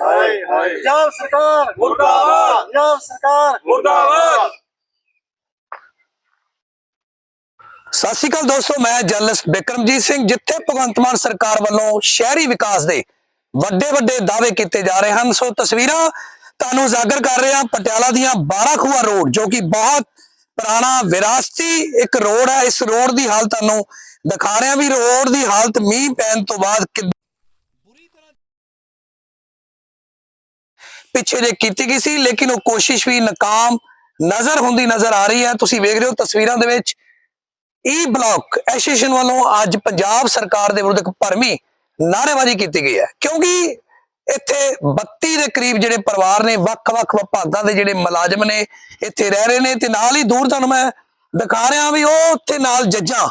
ਹਾਏ ਹਾਏ। ਹਾਏ ਪੰਜਾਬ ਸਰਕਾਰ ਮੁਰਦਾਬਾਦ। ਪੰਜਾਬ ਸਰਕਾਰ। ਮੁਰਦਾਬਾਦ। ਸਤਿ ਸ਼੍ਰੀ ਅਕਾਲ ਦੋਸਤੋ ਮੈਂ ਜਰਨਲਿਸਟ ਬਿਕਰਮਜੀਤ ਸਿੰਘ ਜਿੱਥੇ ਭਗਵੰਤ ਮਾਨ ਸਰਕਾਰ ਵੱਲੋਂ ਸ਼ਹਿਰੀ ਵਿਕਾਸ ਦੇ ਵੱਡੇ ਵੱਡੇ ਦਾਅਵੇ ਕੀਤੇ ਜਾ ਰਹੇ ਹਨ। ਸੋ ਤਸਵੀਰਾਂ ਤੁਹਾਨੂੰ ਉਜਾਗਰ ਕਰ ਰਹੇ ਹਾਂ। ਪਟਿਆਲਾ ਦੀਆਂ 12 ਖੂਆ ਰੋਡ ਜੋ ਕਿ ਬਹੁਤ ਪੁਰਾਣਾ ਵਿਰਾਸਤੀ ਇੱਕ ਰੋਡ ਹੈ। ਇਸ ਰੋਡ ਦੀ ਹਾਲਤ ਤੁਹਾਨੂੰ ਦਿਖਾ ਰਹੇ ਹਾਂ ਵੀ ਰੋਡ ਦੀ ਹਾਲਤ ਮੀਂਹ ਪੈਣ ਤੋਂ ਬਾਅਦ ਪਿੱਛੇ ਜੇ ਕੀਤੀ ਗਈ ਸੀ, ਲੇਕਿਨ ਉਹ ਕੋਸ਼ਿਸ਼ ਵੀ ਨਾਕਾਮ ਨਜ਼ਰ ਹੁੰਦੀ ਨਜ਼ਰ ਆ ਰਹੀ ਹੈ। ਤੁਸੀਂ ਵੇਖ ਰਹੇ ਹੋ ਤਸਵੀਰਾਂ ਦੇ ਵਿੱਚ ਈ ਬਲਾਕ ਐਸੋਸੀਏਸ਼ਨ ਵੱਲੋਂ ਅੱਜ ਪੰਜਾਬ ਸਰਕਾਰ ਦੇ ਵਿਰੁੱਧ ਇੱਕ ਭਰਮੀ ਨਾਅਰੇਬਾਜ਼ੀ ਕੀਤੀ ਗਈ ਹੈ। ਕਿਉਂਕਿ ਇੱਥੇ 32 ਦੇ ਕਰੀਬ ਜਿਹੜੇ ਪਰਿਵਾਰ ਨੇ, ਵੱਖ-ਵੱਖ ਵਿਭਾਗਾਂ ਦੇ ਜਿਹੜੇ ਮੁਲਾਜ਼ਮ ਨੇ, ਇੱਥੇ ਰਹਿ ਰਹੇ ਨੇ ਤੇ ਨਾਲ ਹੀ ਦੂਰ ਤੁਹਾਨੂੰ ਮੈਂ ਦਿਖਾ ਰਿਹਾ ਵੀ ਉਹ ਉੱਥੇ ਨਾਲ ਜੱਜਾਂ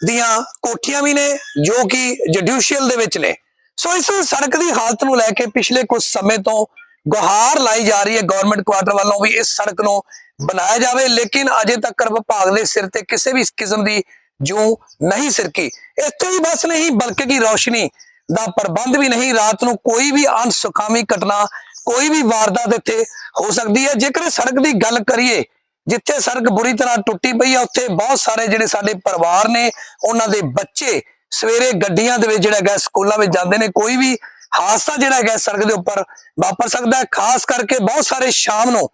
ਦੀਆਂ ਕੋਠੀਆਂ ਵੀ ਨੇ, ਜੋ ਕਿ ਜੁਡੀਸ਼ੀਅਲ ਦੇ ਵਿੱਚ ਨੇ। ਸੋ ਇਸ ਸੜਕ ਦੀ ਹਾਲਤ ਨੂੰ ਲੈ ਕੇ ਪਿਛਲੇ ਕੁਝ ਸਮੇਂ ਤੋਂ ਗੁਹਾਰ ਲਾਈ ਜਾ ਰਹੀ ਹੈ ਗਵਰਨਮੈਂਟ ਕੁਆਟਰ ਵੱਲੋਂ ਵੀ ਇਸ ਸੜਕ ਨੂੰ ਬਣਾਇਆ ਜਾਵੇ, ਲੇਕਿਨ ਅਜੇ ਤੱਕ ਵਿਭਾਗ ਦੇ ਸਿਰ ਤੇ ਕਿਸੇ ਵੀ ਕਿਸਮ ਦੀ ਜੂ ਨਹੀਂ ਸਿਰਕੀ। ਇੱਥੇ ਹੀ ਬਸ ਨਹੀਂ, ਬਲਕਿ ਕਿ ਰੌਸ਼ਨੀ ਦਾ ਪ੍ਰਬੰਧ ਵੀ ਨਹੀਂ, ਰਾਤ ਨੂੰ ਕੋਈ ਵੀ ਅਣਸੁਖਾਵੀ ਘਟਨਾ, ਕੋਈ ਵੀ ਵਾਰਦਾਤ ਇੱਥੇ ਹੋ ਸਕਦੀ ਹੈ। ਜੇਕਰ ਸੜਕ ਦੀ ਗੱਲ ਕਰੀਏ, ਜਿੱਥੇ ਸੜਕ ਬੁਰੀ ਤਰ੍ਹਾਂ ਟੁੱਟੀ ਪਈ ਹੈ, ਉੱਥੇ ਬਹੁਤ ਸਾਰੇ ਜਿਹੜੇ ਸਾਡੇ ਪਰਿਵਾਰ ਨੇ, ਉਹਨਾਂ ਦੇ ਬੱਚੇ ਸਵੇਰੇ ਗੱਡੀਆਂ ਦੇ ਵਿੱਚ ਜਿਹੜਾ ਹੈਗਾ, ਸਕੂਲਾਂ ਵਿੱਚ ਜਾਂਦੇ ਨੇ, ਕੋਈ ਵੀ ਹਾਦਸਾ ਜਿਹੜਾ ਹੈਗਾ ਸੜਕ ਦੇ ਉੱਪਰ ਵਾਪਰ ਸਕਦਾ ਹੈ। ਖਾਸ ਕਰਕੇ ਬਹੁਤ ਸਾਰੇ ਸ਼ਾਮ ਨੂੰ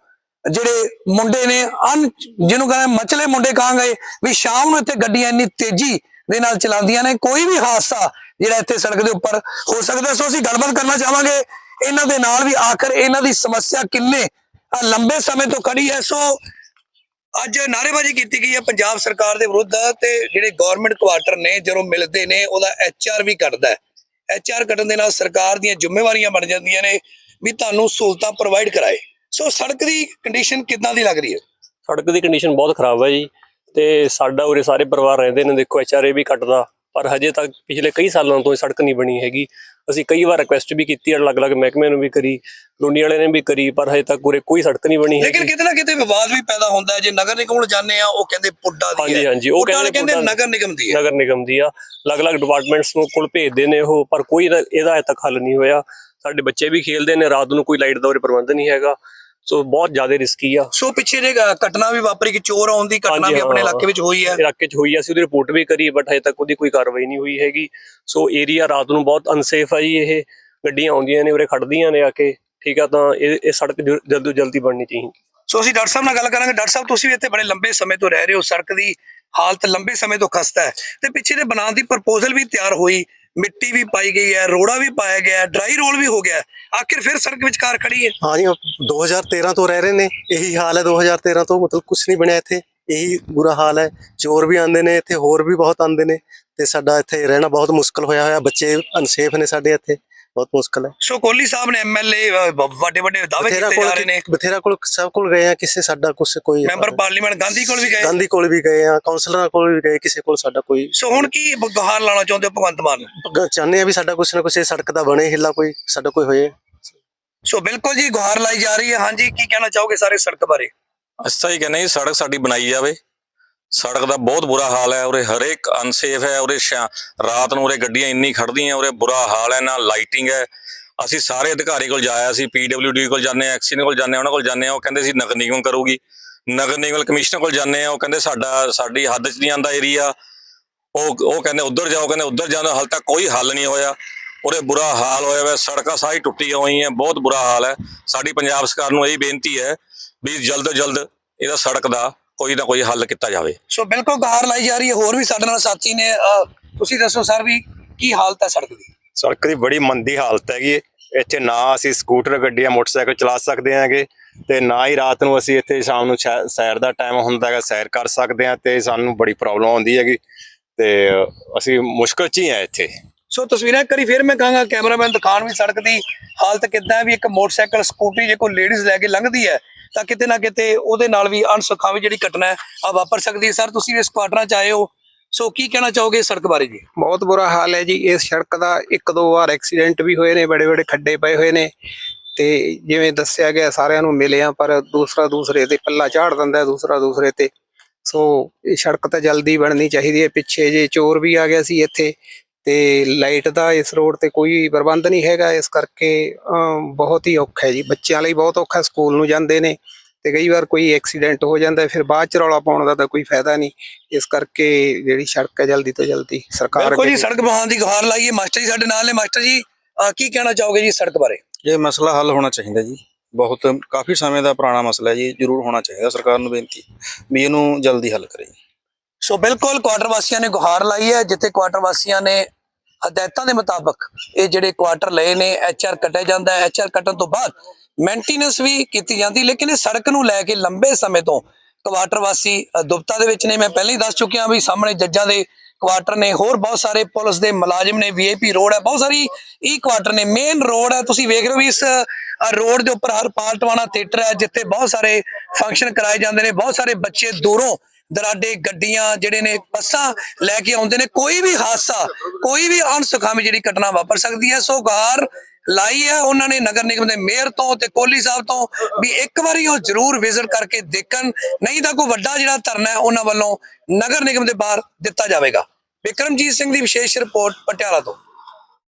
ਜਿਹੜੇ ਮੁੰਡੇ ਨੇ ਅਨ ਜਿਹਨੂੰ ਕਹਿੰਦੇ ਮਚਲੇ ਮੁੰਡੇ ਕਹਾਂਗੇ ਵੀ ਸ਼ਾਮ ਨੂੰ ਇੱਥੇ ਗੱਡੀਆਂ ਇੰਨੀ ਤੇਜ਼ੀ ਦੇ ਨਾਲ ਚਲਾਉਂਦੀਆਂ ਨੇ, ਕੋਈ ਵੀ ਹਾਦਸਾ ਜਿਹੜਾ ਇੱਥੇ ਸੜਕ ਦੇ ਉੱਪਰ ਹੋ ਸਕਦਾ ਸੋ ਅਸੀਂ ਗੱਲਬਾਤ ਕਰਨਾ ਚਾਹਾਂਗੇ ਇਹਨਾਂ ਦੇ ਨਾਲ ਵੀ ਆਖਰ ਇਹਨਾਂ ਦੀ ਸਮੱਸਿਆ ਕਿੰਨੇ ਲੰਬੇ ਸਮੇਂ ਤੋਂ ਖੜੀ ਹੈ। ਸੋ ਅੱਜ ਨਾਅਰੇਬਾਜ਼ੀ ਕੀਤੀ ਗਈ ਹੈ ਪੰਜਾਬ ਸਰਕਾਰ ਦੇ ਵਿਰੁੱਧ ਤੇ ਜਿਹੜੇ ਗਵਰਨਮੈਂਟ ਕੁਆਟਰ ਨੇ, ਜਦੋਂ ਮਿਲਦੇ ਨੇ, ਉਹਦਾ ਐਚਆਰ ਵੀ ਕੱਟਦਾ ਹੈ। ਐਚਆਰ ਕੱਟਣ ਦੇ ਨਾਲ ਸਰਕਾਰ ਦੀਆਂ ਜ਼ਿੰਮੇਵਾਰੀਆਂ ਬਣ ਜਾਂਦੀਆਂ ਨੇ ਵੀ ਤੁਹਾਨੂੰ ਸਹੂਲਤਾਂ ਪ੍ਰੋਵਾਈਡ ਕਰਾਏ। ਸੋ ਸੜਕ ਦੀ ਕੰਡੀਸ਼ਨ ਕਿੱਦਾਂ ਦੀ ਲੱਗ ਰਹੀ ਹੈ? ਸੜਕ ਦੀ ਕੰਡੀਸ਼ਨ ਬਹੁਤ ਖਰਾਬ ਹੈ ਜੀ। ਤੇ ਸਾਡਾ ਉਰੇ ਸਾਰੇ ਪਰਿਵਾਰ ਰਹਿੰਦੇ ਨੇ। ਦੇਖੋ ਐਚਆਰਏ ਵੀ ਕੱਟਦਾ। ਪਰ ਹਜੇ ਤੱਕ ਪਿਛਲੇ ਕਈ ਸਾਲਾਂ ਤੋਂ ਇਹ ਸੜਕ ਨਹੀਂ ਬਣੀ ਹੈਗੀ। ਅਸੀਂ ਕਈ ਵਾਰ ਰਿਕੁਐਸਟ ਵੀ ਕੀਤੀ ਹੈ ਅਲੱਗ-ਅਲੱਗ ਮਹਿਕਮੇ ਨੂੰ ਵੀ ਕਰੀ ਲੋਨੀ ਵਾਲੇ ਨੇ ਵੀ ਕਰੀ ਪਰ ਹਜੇ ਤੱਕ ਉਰੇ ਕੋਈ ਸੜਕ ਨਹੀਂ ਬਣੀ ਲੇਕਿਨ ਹੈਗੀ। ਕਿਤੇ ਨਾ ਕਿਤੇ ਵਿਵਾਦ ਵੀ ਪੈਦਾ ਹੁੰਦਾ ਹੈ। ਜੇ ਨਗਰ ਨਿਗਮ ਕੋਲ ਜਾਂਦੇ ਆ ਉਹ ਕਹਿੰਦੇ ਪੁੱਡਾ ਦੀ ਹਾਂਜੀ ਹੈ। ਹਾਂਜੀ ਉਹ ਕਹਿੰਦੇ ਨਗਰ ਨਿਗਮ ਦੀ ਹੈ। ਨਗਰ ਨਿਗਮ ਦੀ ਆ। ਅਲੱਗ-ਅਲੱਗ ਡਿਪਾਰਟਮੈਂਟਸ ਨੂੰ ਕੋਲ ਭੇਜਦੇ ਨੇ ਉਹ ਪਰ ਕੋਈ ਇਹਦਾ ਇਹਦਾ ਹਜੇ ਤੱਕ ਹੱਲ ਨਹੀਂ ਹੋਇਆ। ਸਾਡੇ ਬੱਚੇ ਵੀ ਖੇਲਦੇ ਨੇ ਰਾਤ ਨੂੰ ਕੋਈ ਲਾਈਟ ਦਾ ਉਰੇ ਪ੍ਰਬੰਧ ਨਹੀਂ ਹੈਗਾ। ਸੋ ਬਹੁਤ ਜ਼ਿਆਦਾ ਰਿਸਕੀ ਆ। ਸੋ ਪਿੱਛੇ ਜੇ ਘਟਨਾ ਵੀ ਵਾਪਰੀ ਕਿ ਚੋਰ ਆਉਣ ਦੀ ਘਟਨਾ ਵੀ ਆਪਣੇ। ਇਲਾਕੇ ਵਿੱਚ ਹੋਈ ਹੈ। ਇਲਾਕੇ 'ਚ ਹੋਈ ਆ, ਅਸੀਂ ਉਹਦੀ ਰਿਪੋਰਟ ਵੀ ਕਰੀ ਬਟ ਹਜੇ ਤੱਕ ਉਹਦੀ ਕੋਈ ਕਾਰਵਾਈ ਨਹੀਂ ਹੋਈ ਹੈਗੀ। ਸੋ ਏਰੀਆ ਰਾਤ ਨੂੰ ਬਹੁਤ ਅਨਸੇਫ ਆ ਜੀ ਇਹ। ਗੱਡੀਆਂ ਆਉਂਦੀਆਂ ਨੇ ਉਰੇ ਖੜਦੀਆਂ ਨੇ ਆ ਕੇ। ਠੀਕ ਆ ਤਾਂ ਇਹ ਇਹ ਸੜਕ ਜਲਦੀ ਜਲਦੀ ਬਣਨੀ ਚਾਹੀਦੀ। ਸੋ ਅਸੀਂ ਡਾਕਟਰ ਸਾਹਿਬ ਨਾਲ ਗੱਲ ਕਰਾਂਗੇ। ਡਾਕਟਰ ਸਾਹਿਬ ਤੁਸੀਂ ਵੀ ਇੱਥੇ ਬੜੇ ਲੰਬੇ ਸਮੇਂ ਤੋਂ ਰਹਿ ਰਹੇ ਹੋ। ਸੜਕ ਦੀ ਹਾਲਤ ਲੰਬੇ ਸਮੇਂ ਤੋਂ ਖਸਤਾ ਹੈ। ਤੇ ਪਿੱਛੇ ਦੇ ਬਣਾਉਣ ਦੀ ਪ੍ਰਪੋਜ਼ਲ ਵੀ ਤਿਆਰ ਹੋਈ ਮਿੱਟੀ ਵੀ ਪਾਈ ਗਈ ਹੈ, ਰੋੜਾ ਵੀ ਪਾਇਆ ਗਿਆ ਹੈ ਡਰਾਈ ਰੋਲ ਵੀ ਹੋ ਗਿਆ ਆਖਿਰ ਫਿਰ ਸੜਕ ਵਿਚਕਾਰ ਖੜੀ ਹੈ। ਹਾਂ ਜੀ, ਉਹ 2013 ਤੋਂ ਰਹਿ ਰਹੇ ਨੇ, ਇਹੀ ਹਾਲ ਹੈ 2013 ਤੋਂ, ਮਤਲਬ ਕੁਝ ਨਹੀਂ ਬਣਿਆ ਇੱਥੇ। ਇਹੀ ਬੁਰਾ ਹਾਲ ਹੈ, ਚੋਰ ਵੀ ਆਉਂਦੇ ਨੇ, ਇੱਥੇ ਹੋਰ ਵੀ ਬਹੁਤ ਆਉਂਦੇ ਨੇ, ਤੇ ਸਾਡਾ ਇੱਥੇ ਰਹਿਣਾ ਬਹੁਤ ਮੁਸ਼ਕਲ ਹੋਇਆ ਹੋਇਆ, ਬੱਚੇ ਅਨਸੇਫ ਨੇ ਸਾਡੇ ਇੱਥੇ। ਬਹੁਤ ਮੁਸ਼ਕਲ ਹੈ। ਸੋ ਕੋਹਲੀ ਸਾਹਿਬ ਨੇ ਐਮਐਲਏ ਵੱਡੇ ਵੱਡੇ ਦਾਅਵੇ ਕੀਤੇ ਜਾ ਰਹੇ ਨੇ। ਬਥੇਰਾ ਕੋਲ ਸਭ ਕੋਲ ਗਏ ਆ ਕਿਸੇ ਸਾਡਾ ਕੁਛ ਕੋਈ ਮੈਂਬਰ ਪਾਰਲੀਮੈਂਟ ਗਾਂਧੀ ਕੋਲ ਵੀ ਗਏ। ਗਾਂਧੀ ਕੋਲ ਵੀ ਗਏ ਆ ਕਾਉਂਸਲਰਾਂ ਕੋਲ ਵੀ ਗਏ ਕਿਸੇ ਕੋਲ ਸਾਡਾ ਕੋਈ ਸੋ ਹੁਣ ਕੀ ਗੁਹਾਰ ਲਾਣਾ ਚਾਹੁੰਦੇ ਹੋ ਭਗਵੰਤ ਮਾਨ? ਨੂੰ? ਚਾਹੁੰਦੇ ਆ ਵੀ ਸਾਡਾ ਕੁਛ ਨਾ ਕੁਛ ਇਹ ਸੜਕ ਦਾ ਬਣੇ ਹਿੱਲਾ ਕੋਈ ਸਾਡਾ ਕੋਈ ਹੋਏ। ਸੋ ਬਿਲਕੁਲ ਜੀ ਗੁਹਾਰ ਲਾਈ ਜਾ ਰਹੀ ਹੈ। ਹਾਂਜੀ ਕੀ ਕਹਿਣਾ ਚਾਹੋਗੇ ਸਾਰੇ ਸੜਕ ਬਾਰੇ? ਅਸੀਂ ਇਹ ਕਹਿੰਦੇ ਸੜਕ ਸਾਡੀ ਬਣਾਈ ਜਾਵੇ। ਸੜਕ ਦਾ ਬਹੁਤ ਬੁਰਾ ਹਾਲ ਹੈ, ਉਰੇ ਹਰੇਕ ਅਨਸੇਫ ਹੈ, ਉਰੇ ਸ਼ਾ- ਰਾਤ ਨੂੰ ਉਰੇ ਗੱਡੀਆਂ ਇੰਨੀ ਖੜਦੀਆਂ ਉਰੇ ਬੁਰਾ ਹਾਲ ਹੈ, ਨਾ ਲਾਈਟਿੰਗ ਹੈ। ਅਸੀਂ ਸਾਰੇ ਅਧਿਕਾਰੀ ਕੋਲ ਜਾਇਆ ਸੀ ਪੀਡਬਲਯੂਡੀ ਕੋਲ ਜਾਂਦੇ ਆ ਐਕਸੀਨ ਕੋਲ ਜਾਂਦੇ ਆ ਉਹਨਾਂ ਕੋਲ ਜਾਂਦੇ ਆ ਉਹ ਕਹਿੰਦੇ ਸੀ ਨਗਰ ਨਿਗਮ ਕਰੂਗੀ। ਨਗਰ ਨਿਗਮ ਕਮਿਸ਼ਨਰ ਕੋਲ ਜਾਂਦੇ ਆ ਉਹ ਕਹਿੰਦੇ ਸਾਡਾ, ਸਾਡੀ ਹੱਦ 'ਚ ਨਹੀਂ ਆਂਦਾ ਏਰੀਆ ਉਹ ਉਹ ਕਹਿੰਦੇ ਉੱਧਰ ਜਾਓ, ਕਹਿੰਦੇ ਉੱਧਰ ਜਾਂਦਾ ਹਾਲ ਤੱਕ ਕੋਈ ਹੱਲ ਨਹੀਂ ਹੋਇਆ। ਉਰੇ ਬੁਰਾ ਹਾਲ ਹੋਇਆ ਹੋਇਆ ਸੜਕਾਂ ਸਾਰੀ ਟੁੱਟੀਆਂ ਹੋਈਆਂ, ਬਹੁਤ ਬੁਰਾ ਹਾਲ ਹੈ। ਸਾਡੀ ਪੰਜਾਬ ਸਰਕਾਰ ਨੂੰ ਇਹ ਬੇਨਤੀ ਹੈ ਵੀ ਜਲਦ ਤੋਂ ਜਲਦ ਇਹਦਾ ਸੜਕ ਦਾ ਕੋਈ ਨਾ ਕੋਈ ਹੱਲ ਕੀਤਾ ਜਾਵੇ। ਸੋ ਬਿਲਕੁਲ ਗੁਹਾਰ ਲਾਈ ਜਾ ਰਹੀ ਹੈ। ਹੋਰ ਵੀ ਸਾਡੇ ਨਾਲ ਸਾਥੀ ਨੇ ਤੁਸੀਂ ਦੱਸੋ ਸਰ ਵੀ ਕੀ ਹਾਲਤ ਹੈ ਸੜਕ ਦੀ? ਸੜਕ ਦੀ ਬੜੀ ਮੰਦੀ ਹਾਲਤ ਹੈਗੀ। ਇੱਥੇ ਨਾ ਅਸੀਂ ਸਕੂਟਰ ਗੱਡੀਆਂ ਮੋਟਰਸਾਈਕਲ ਚਲਾ ਸਕਦੇ ਹਾਂਗੇ ਤੇ ਨਾ ਹੀ ਰਾਤ ਨੂੰ ਅਸੀਂ ਇੱਥੇ ਸ਼ਾਮ ਨੂੰ ਸੈਰ ਦਾ ਟਾਈਮ ਹੁੰਦਾ ਹੈਗਾ ਸੈਰ ਕਰ ਸਕਦੇ ਹਾਂ ਤੇ ਸਾਨੂੰ ਬੜੀ ਪ੍ਰੋਬਲਮ ਆਉਂਦੀ ਹੈਗੀ ਤੇ ਅਸੀਂ ਮੁਸ਼ਕਲ 'ਚ ਹੀ ਆ ਇੱਥੇ। ਸੋ ਤਸਵੀਰਾਂ ਕਰੀ ਫਿਰ ਮੈਂ ਕਹਾਂਗਾ ਕੈਮਰਾਮੈਨ ਦਿਖਾਣ ਵੀ ਸੜਕ ਦੀ ਹਾਲਤ ਕਿੱਦਾਂ ਹੈ ਵੀ ਇੱਕ ਮੋਟਰਸਾਈਕਲ ਸਕੂਟਰੀ ਜੇ ਕੋਈ ਲੇਡੀਜ਼ ਲੈ ਕੇ ਲੰਘਦੀ ਹੈ ਤਾਂ ਕਿਤੇ ਨਾ ਕਿਤੇ ਉਹਦੇ ਨਾਲ ਵੀ ਅਣਸੁਖਾਵੀ ਜਿਹੜੀ ਘਟਨਾ ਆ ਵਾਪਰ ਸਕਦੀ ਹੈ। ਸਰ, ਤੁਸੀਂ ਇਸ ਕੁਆਟਰਾਂ ਚ ਆਏ ਹੋ, ਸੋ ਕੀ ਕਹਿਣਾ ਚਾਹੋਗੇ ਸੜਕ ਬਾਰੇ ਜੀ? ਬਹੁਤ ਬੁਰਾ ਹਾਲ ਹੈ ਜੀ। ਇਸ ਸੜਕ ਦਾ ਇੱਕ ਦੋ ਵਾਰ ਐਕਸੀਡੈਂਟ ਵੀ ਹੋਏ ਨੇ ਬੜੇ ਬੜੇ ਖੱਡੇ ਪਏ ਹੋਏ ਨੇ ਤੇ ਜਿਵੇਂ ਦੱਸਿਆ ਗਿਆ ਸਾਰਿਆਂ ਨੂੰ ਮਿਲਿਆ ਪਰ ਦੂਸਰਾ ਦੂਸਰੇ ਤੇ ਪੱਲਾ ਝਾੜ ਦਿੰਦਾ, ਦੂਸਰਾ ਦੂਸਰੇ ਤੇ। ਸੋ ਇਹ ਸੜਕ ਤਾਂ ਜਲਦੀ ਬਣਨੀ ਚਾਹੀਦੀ ਹੈ। ਪਿੱਛੇ ਜੇ ਚੋਰ ਵੀ ਆ ਗਿਆ ਸੀ ਇੱਥੇ ਤੇ ਲਾਈਟ ਦਾ ਇਸ ਰੋਡ ਤੇ ਕੋਈ ਪ੍ਰਬੰਧ ਨਹੀਂ ਹੈਗਾ ਇਸ ਕਰਕੇ ਬਹੁਤ ਹੀ ਔਖਾ ਹੈ ਜੀ। ਬੱਚਿਆਂ ਲਈ ਬਹੁਤ ਔਖਾ ਸਕੂਲ ਨੂੰ ਜਾਂਦੇ ਨੇ ਤੇ ਕਈ ਵਾਰ ਕੋਈ ਐਕਸੀਡੈਂਟ ਹੋ ਜਾਂਦਾ ਫਿਰ ਬਾਅਦ ਚ ਰੌਲਾ ਪਾਉਣ ਦਾ ਤਾਂ ਕੋਈ ਫਾਇਦਾ ਨਹੀਂ। ਇਸ ਕਰਕੇ ਜਿਹੜੀ ਸੜਕ ਹੈ ਜਲਦੀ ਤੋਂ ਜਲਦੀ ਸਰਕਾਰ ਬਿਲਕੁਲ ਜੀ ਸੜਕ ਬਹਾਨ ਦੀ ਗੁਹਾਰ ਲਾਈਏ। ਮਾਸਟਰ ਜੀ ਸਾਡੇ ਨਾਲ ਨੇ। ਮਾਸਟਰ ਜੀ ਕੀ ਕਹਿਣਾ ਚਾਹੋਗੇ ਜੀ ਸੜਕ ਬਾਰੇ? ਇਹ ਮਸਲਾ ਹੱਲ ਹੋਣਾ ਚਾਹੀਦਾ ਜੀ। ਬਹੁਤ ਕਾਫੀ ਸਮੇਂ ਦਾ ਪੁਰਾਣਾ ਮਸਲਾ ਹੈ ਜੀ। ਜ਼ਰੂਰ ਹੋਣਾ ਚਾਹੀਦਾ ਸਰਕਾਰ ਨੂੰ ਬੇਨਤੀ ਵੀ ਇਹਨੂੰ ਜਲਦੀ ਹੱਲ ਕਰੇ। ਸੋ ਬਿਲਕੁਲ ਕੁਆਟਰ ਵਾਸੀਆਂ ਨੇ ਗੁਹਾਰ ਲਾਈ ਹੈ ਜਿੱਥੇ ਕੁਆਟਰ ਵਾਸੀਆਂ ਨੇ ਹਦਾਇਤਾਂ ਦੇ ਮੁਤਾਬਕ ਇਹ ਜਿਹੜੇ ਕੁਆਟਰ ਲਏ ਨੇ ਐਚਆਰ ਕੱਟਿਆ ਜਾਂਦਾ ਹੈ। ਐਚਆਰ ਕੱਟਣ ਤੋਂ ਬਾਅਦ ਮੇਨਟੇਨੈਂਸ ਵੀ ਕੀਤੀ ਜਾਂਦੀ, ਲੇਕਿਨ ਇਹ ਸੜਕ ਨੂੰ ਲੈ ਕੇ ਲੰਬੇ ਸਮੇਂ ਤੋਂ ਕੁਆਟਰ ਵਾਸੀ ਦੁਬਤਾ ਦੇ ਵਿੱਚ ਨੇ। ਮੈਂ ਪਹਿਲਾਂ ਹੀ ਦੱਸ ਚੁੱਕਿਆ ਵੀ ਸਾਹਮਣੇ ਜੱਜਾਂ ਦੇ ਕੁਆਟਰ ਨੇ, ਹੋਰ ਬਹੁਤ ਸਾਰੇ ਪੁਲਿਸ ਦੇ ਮੁਲਾਜ਼ਮ ਨੇ ਵੀਆਈਪੀ ਰੋਡ ਹੈ। ਬਹੁਤ ਸਾਰੀ e ਈ ਕੁਆਟਰ ਨੇ। ਮੇਨ ਰੋਡ ਹੈ। ਤੁਸੀਂ ਵੇਖ ਰਹੇ ਹੋ ਵੀ ਇਸ ਰੋਡ ਦੇ ਉੱਪਰ ਹਰ ਪਾਲਟਵਾਨਾ ਥੀਏਟਰ ਹੈ, ਜਿੱਥੇ ਬਹੁਤ ਸਾਰੇ ਫੰਕਸ਼ਨ ਕਰਾਏ ਜਾਂਦੇ ਨੇ। ਬਹੁਤ ਸਾਰੇ ਬੱਚੇ ਦੂਰੋਂ ਦਰਾਡੇ ਗੱਡੀਆਂ ਜਿਹੜੇ ਨੇ, ਬੱਸਾਂ ਲੈ ਕੇ ਆਉਂਦੇ ਨੇ, ਕੋਈ ਵੀ ਹਾਦਸਾ, ਕੋਈ ਵੀ ਅਣਸੁਖਾਵੀ ਜਿਹੜੀ ਘਟਨਾ ਵਾਪਰ ਸਕਦੀ ਹੈ, ਸੋ ਗਾਰ ਲਾਈ ਹੈ ਉਹਨਾਂ ਨੇ ਨਗਰ ਨਿਗਮ ਦੇ ਮੇਅਰ ਤੋਂ ਤੇ ਕੋਹਲੀ ਸਾਹਿਬ ਤੋਂ ਵੀ ਇੱਕ ਵਾਰੀ ਉਹ ਜ਼ਰੂਰ ਵਿਜ਼ਿਟ ਕਰਕੇ ਦੇਖਣ, ਨਹੀਂ ਤਾਂ ਕੋਈ ਵੱਡਾ ਜਿਹੜਾ ਧਰਨਾ ਹੈ, ਉਹਨਾਂ ਵੱਲੋਂ ਨਗਰ ਨਿਗਮ ਦੇ ਬਾਹਰ ਦਿੱਤਾ ਜਾਵੇਗਾ। ਵਿਕਰਮਜੀਤ ਸਿੰਘ ਦੀ ਵਿਸ਼ੇਸ਼ ਰਿਪੋਰਟ ਪਟਿਆਲਾ ਤੋਂ।